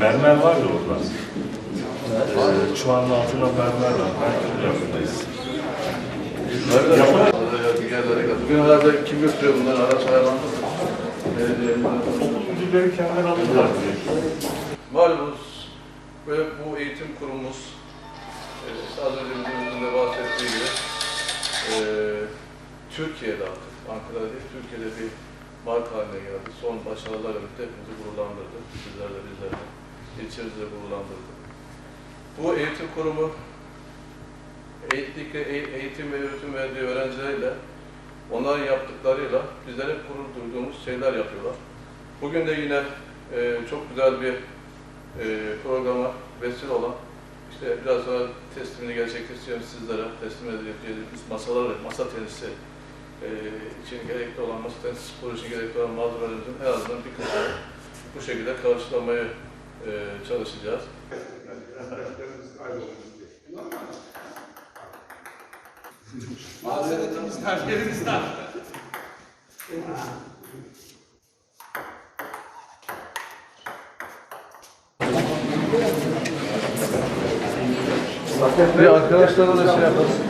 Mermer var da orada. Ee, şu anda altında mermer var. Türlü yapındayız. Bugün herhalde kim götürüyor bunları araç ayarlandı? Belediyenin. Okul müdürleri kendileri alırlar diye. Malumunuz ve bu eğitim kurumumuz işte az önce müdürümüzün de bahsettiği gibi e, Türkiye'de artık, Ankara'da değil, Türkiye'de bir marka haline geldi. Son birlikte hepimizi gururlandırdı. De gururlandırdı. Bu eğitim kurumu eğitim, ve öğretim verdiği öğrencilerle onların yaptıklarıyla bizler hep gurur şeyler yapıyorlar. Bugün de yine e, çok güzel bir e, programa vesile olan işte biraz sonra teslimini gerçekleştireceğim sizlere teslim edileceğimiz masaları, masa tenisi e, için gerekli olan masa tenisi sporu için gerekli olan malzemelerimizin en azından bir kısmını bu şekilde karşılamaya e, çalışacağız. Bir arkadaşlara da şey yapalım.